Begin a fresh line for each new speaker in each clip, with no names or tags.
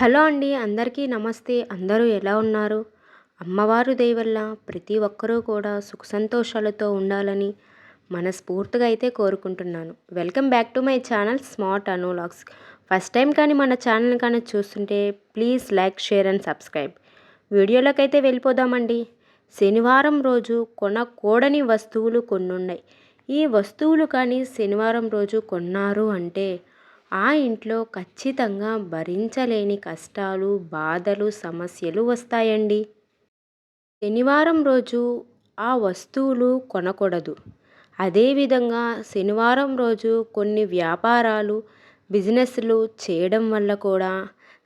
Hello అండి అందరికీ నమస్తే. అందరూ ఎలా ఉన్నారు? అమ్మవారు దయ వల్ల ప్రతి ఒక్కరూ కూడా సుఖ సంతోషాలతో ఉండాలని మనస్ఫూర్తిగా అయితే కోరుకుంటున్నాను. Welcome back to my channel smart అనోలాగ్స్ first time కానీ మన ఛానల్ కానీ చూస్తుంటే please like share and subscribe. వీడియోలోకి అయితే వెళ్ళిపోదామండి. శనివారం రోజు కొనకూడని వస్తువులు కొన్ని ఉన్నాయి ఈ వస్తువులు కానీ శనివారం రోజు కొన్నారు అంటే ఆ ఇంట్లో ఖచ్చితంగా భరించలేని కష్టాలు బాధలు సమస్యలు వస్తాయండి. శనివారం రోజు ఆ వస్తువులు కొనకూడదు. అదేవిధంగా శనివారం రోజు కొన్ని వ్యాపారాలు బిజినెస్లు చేయడం వల్ల కూడా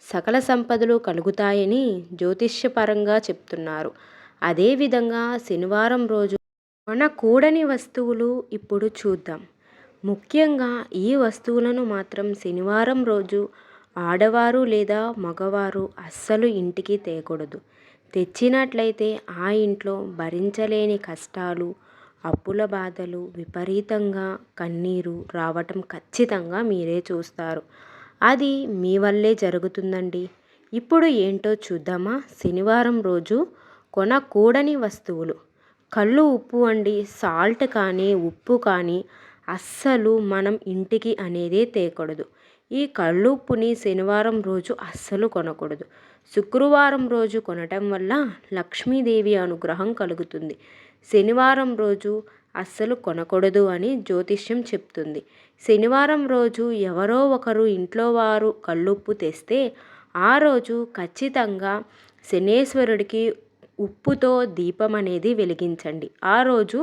సకల సంపదలు కలుగుతాయని జ్యోతిష్యపరంగా చెప్తున్నారు. అదేవిధంగా శనివారం రోజు మన కూడని వస్తువులు ఇప్పుడు చూద్దాం. ముఖ్యంగా ఈ వస్తువులను మాత్రం శనివారం రోజు ఆడవారు లేదా మగవారు అస్సలు ఇంటికి తేకూడదు. తెచ్చినట్లయితే ఆ ఇంట్లో భరించలేని కష్టాలు అప్పుల బాధలు విపరీతంగా కన్నీరు రావటం ఖచ్చితంగా మీరే చూస్తారు. అది మీ వల్లే జరుగుతుందండి. ఇప్పుడు ఏంటో చూద్దామా? శనివారం రోజు కొనకూడని వస్తువులు. కళ్ళు ఉప్పు అండి సాల్ట్ కానీ ఉప్పు కానీ అస్సలు మనం ఇంటికి అనేదే తేకూడదు. ఈ కళ్ళుప్పుని శనివారం రోజు అస్సలు కొనకూడదు. శుక్రవారం రోజు కొనటం వల్ల లక్ష్మీదేవి అనుగ్రహం కలుగుతుంది. శనివారం రోజు అస్సలు కొనకూడదు అని జ్యోతిష్యం చెప్తుంది. శనివారం రోజు ఎవరో ఒకరు ఇంట్లో వారు కళ్ళుప్పు తెస్తే ఆ రోజు ఖచ్చితంగా శనేశ్వరుడికి ఉప్పుతో దీపం అనేది వెలిగించండి. ఆ రోజు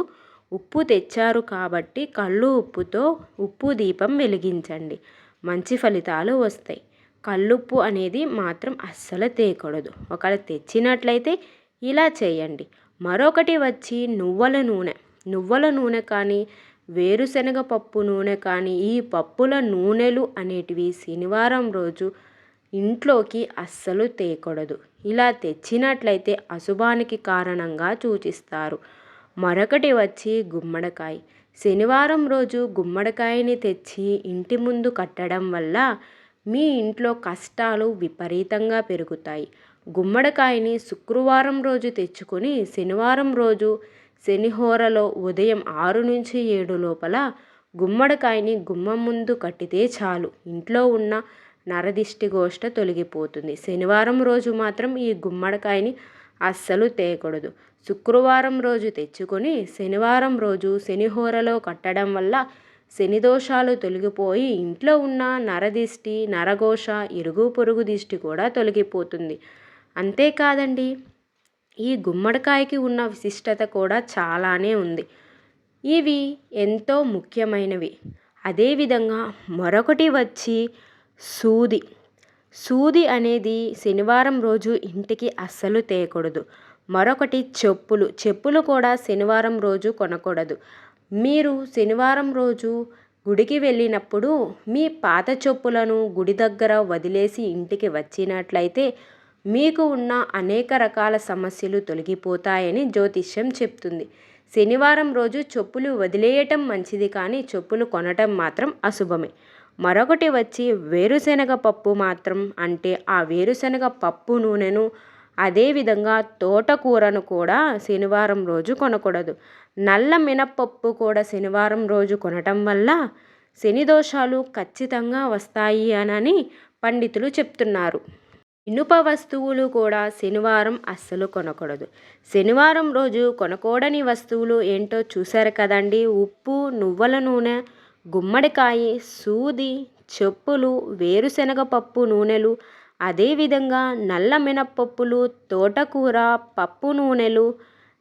ఉప్పు తెచ్చారు కాబట్టి కళ్ళు ఉప్పుతో ఉప్పు దీపం వెలిగించండి. మంచి ఫలితాలు వస్తాయి. కల్లుప్పు అనేది మాత్రం అస్సలు తేకూడదు. ఒకవేళ తెచ్చినట్లయితే ఇలా చేయండి. మరొకటి వచ్చి నువ్వుల నూనె. నువ్వుల నూనె కానీ వేరుశనగ పప్పు నూనె కానీ ఈ పప్పుల నూనెలు అనేటివి శనివారం రోజు ఇంట్లోకి అస్సలు తేకూడదు. ఇలా తెచ్చినట్లయితే అశుభానికి కారణంగా సూచిస్తారు. మరొకటి వచ్చి గుమ్మడికాయ. శనివారం రోజు గుమ్మడికాయని తెచ్చి ఇంటి ముందు కట్టడం వల్ల మీ ఇంట్లో కష్టాలు విపరీతంగా పెరుగుతాయి. గుమ్మడికాయని శుక్రవారం రోజు తెచ్చుకొని శనివారం రోజు శనిహోరలో ఉదయం ఆరు నుంచి ఏడు లోపల గుమ్మడికాయని గుమ్మం ముందు కట్టితే చాలు. ఇంట్లో ఉన్న నరదిష్టి గోష్ట తొలగిపోతుంది. శనివారం రోజు మాత్రం ఈ గుమ్మడికాయని అస్సలు తేయకూడదు. శుక్రవారం రోజు తెచ్చుకొని శనివారం రోజు శనిహోరలో కట్టడం వల్ల శని దోషాలు తొలగిపోయి ఇంట్లో ఉన్న నరదిష్టి నరఘోష ఇరుగు పొరుగు దిష్టి కూడా తొలగిపోతుంది. అంతేకాదండి ఈ గుమ్మడికాయకి ఉన్న విశిష్టత కూడా చాలానే ఉంది. ఇవి ఎంతో ముఖ్యమైనవి. అదేవిధంగా మరొకటి వచ్చి సూది. సూది అనేది శనివారం రోజు ఇంటికి అస్సలు తేయకూడదు మరొకటి చెప్పులు. చెప్పులు కూడా శనివారం రోజు కొనకూడదు. మీరు శనివారం రోజు గుడికి వెళ్ళినప్పుడు మీ పాత చెప్పులను గుడి దగ్గర వదిలేసి ఇంటికి వచ్చినట్లయితే మీకు ఉన్న అనేక రకాల సమస్యలు తొలగిపోతాయని జ్యోతిష్యం చెప్తుంది. శనివారం రోజు చెప్పులు వదిలేయటం మంచిది కానీ చెప్పులు కొనటం మాత్రం అశుభమే. మరొకటి వచ్చి వేరుశనగ పప్పు మాత్రం అంటే ఆ వేరుశనగ పప్పు నూనెను అదేవిధంగా తోటకూరను కూడా శనివారం రోజు కొనకూడదు. నల్ల మినపప్పు కూడా శనివారం రోజు కొనటం వల్ల శని దోషాలు ఖచ్చితంగా వస్తాయి అని పండితులు చెప్తున్నారు. ఇనుప వస్తువులు కూడా శనివారం అస్సలు కొనకూడదు. శనివారం రోజు కొనకూడని వస్తువులు ఏంటో చూశారు కదండి? ఉప్పు నువ్వుల నూనె గుమ్మడికాయ సూది చెప్పులు వేరుశనగ పప్పు నూనెలు అదేవిధంగా నల్ల మినప్పప్పులు తోటకూర పప్పు నూనెలు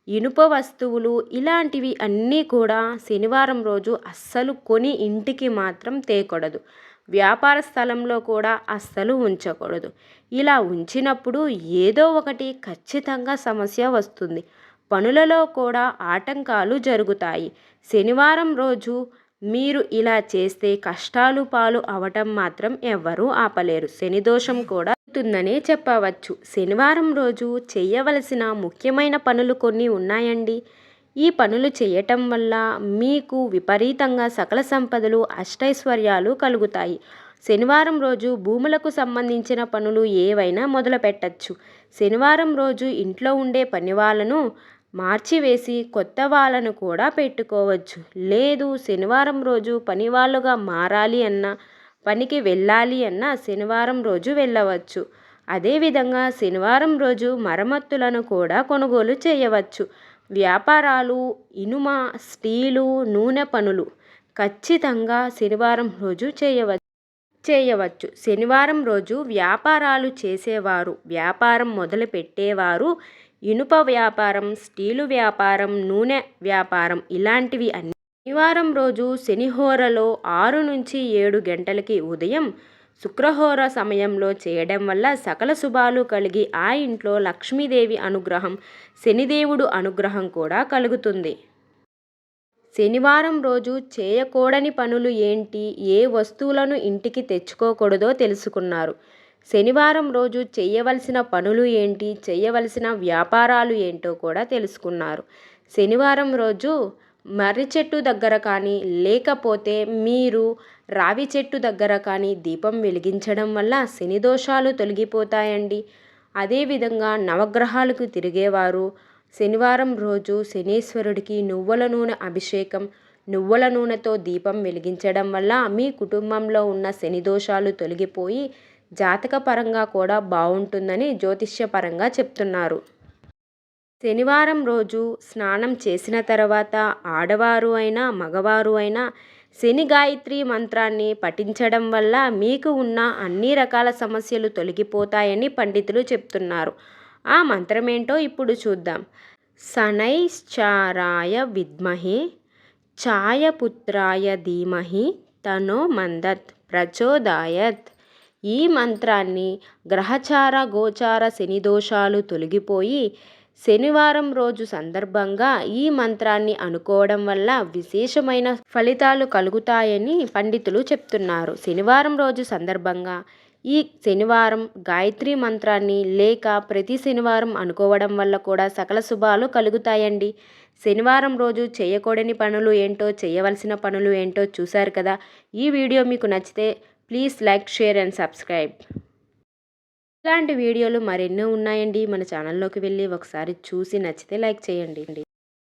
ఇనుప వస్తువులు ఇలాంటివి అన్నీ కూడా శనివారం రోజు అస్సలు కొని ఇంటికి మాత్రం తేకూడదు. వ్యాపార స్థలంలో కూడా అస్సలు ఉంచకూడదు. ఇలా ఉంచినప్పుడు ఏదో ఒకటి ఖచ్చితంగా సమస్య వస్తుంది. పనులలో కూడా ఆటంకాలు జరుగుతాయి. శనివారం రోజు మీరు ఇలా చేస్తే కష్టాలు పాలు అవటం మాత్రం ఎవ్వరూ ఆపలేరు. శని దోషం కూడా ఉంటుందనే చెప్పవచ్చు. శనివారం రోజు చేయవలసిన ముఖ్యమైన పనులు కొన్ని ఉన్నాయండి. ఈ పనులు చేయటం వల్ల మీకు విపరీతంగా సకల సంపదలు అష్టైశ్వర్యాలు కలుగుతాయి. శనివారం రోజు భూములకు సంబంధించిన పనులు ఏవైనా మొదలు పెట్టచ్చు శనివారం రోజు ఇంట్లో ఉండే పని వాళ్ళను మార్చివేసి కొత్త వాళ్ళను కూడా పెట్టుకోవచ్చు. లేదు శనివారం రోజు పని వాళ్ళుగా మారాలి అన్నా పనికి వెళ్ళాలి అన్నా శనివారం రోజు వెళ్ళవచ్చు. అదేవిధంగా శనివారం రోజు మరమ్మతులను కూడా కొనుగోలు చేయవచ్చు. వ్యాపారాలు ఇనుమ స్టీలు నూనె పనులు ఖచ్చితంగా శనివారం రోజు చేయవచ్చు చేయవచ్చు. శనివారం రోజు వ్యాపారాలు చేసేవారు వ్యాపారం మొదలు పెట్టేవారు ఇనుప వ్యాపారం స్టీలు వ్యాపారం నూనె వ్యాపారం ఇలాంటివి అన్ని. శనివారం రోజు శనిహోరలో ఆరు నుంచి ఏడు గంటలకి ఉదయం శుక్రహోర సమయంలో చేయడం వల్ల సకల శుభాలు కలిగి ఆ ఇంట్లో లక్ష్మీదేవి అనుగ్రహం శనిదేవుడు అనుగ్రహం కూడా కలుగుతుంది. శనివారం రోజు చేయకూడని పనులు ఏంటి? ఏ వస్తువులను ఇంటికి తెచ్చుకోకూడదో తెలుసుకున్నారు. శనివారం రోజు చేయవలసిన పనులు ఏంటి? చేయవలసిన వ్యాపారాలు ఏంటో కూడా తెలుసుకున్నారు. శనివారం రోజు మర్రి చెట్టు దగ్గర కానీ లేకపోతే మీరు రావి చెట్టు దగ్గర కానీ దీపం వెలిగించడం వల్ల శని దోషాలు తొలగిపోతాయండి. అదేవిధంగా నవగ్రహాలకు తిరిగేవారు శనివారం రోజు శనీశ్వరుడికి నువ్వుల నూనె అభిషేకం నువ్వుల నూనెతో దీపం వెలిగించడం వల్ల మీ కుటుంబంలో ఉన్న శని దోషాలు తొలగిపోయి జాతకపరంగా కూడా బాగుంటుందని జ్యోతిష్యపరంగా చెప్తున్నారు. శనివారం రోజు స్నానం చేసిన తర్వాత ఆడవారు అయినా మగవారు అయినా శని గాయత్రి మంత్రాన్ని పఠించడం వల్ల మీకు ఉన్న అన్ని రకాల సమస్యలు తొలగిపోతాయని పండితులు చెప్తున్నారు. ఆ మంత్రమేంటో ఇప్పుడు చూద్దాం. శనైశ్చారాయ విద్మహి ఛాయపుత్రాయ ధీమహి తనో మందత్ ప్రచోదాయత్. ఈ మంత్రాన్ని గ్రహచార గోచార శని దోషాలు తొలగిపోయి శనివారం రోజు సందర్భంగా ఈ మంత్రాన్ని అనుకోవడం వల్ల విశేషమైన ఫలితాలు కలుగుతాయని పండితులు చెప్తున్నారు. శనివారం రోజు సందర్భంగా ఈ శనివారం గాయత్రి మంత్రాన్ని లేక ప్రతి శనివారం అనుకోవడం వల్ల కూడా సకల శుభాలు కలుగుతాయండి. శనివారం రోజు చేయకూడని పనులు ఏంటో చేయవలసిన పనులు ఏంటో చూశారు కదా? ఈ వీడియో మీకు నచ్చితే please like share and subscribe. ఇలాంటి వీడియోలు మరెన్నో ఉన్నాయండి. మన ఛానల్లోకి వెళ్ళి ఒకసారి చూసి నచ్చితే లైక్ చేయండి.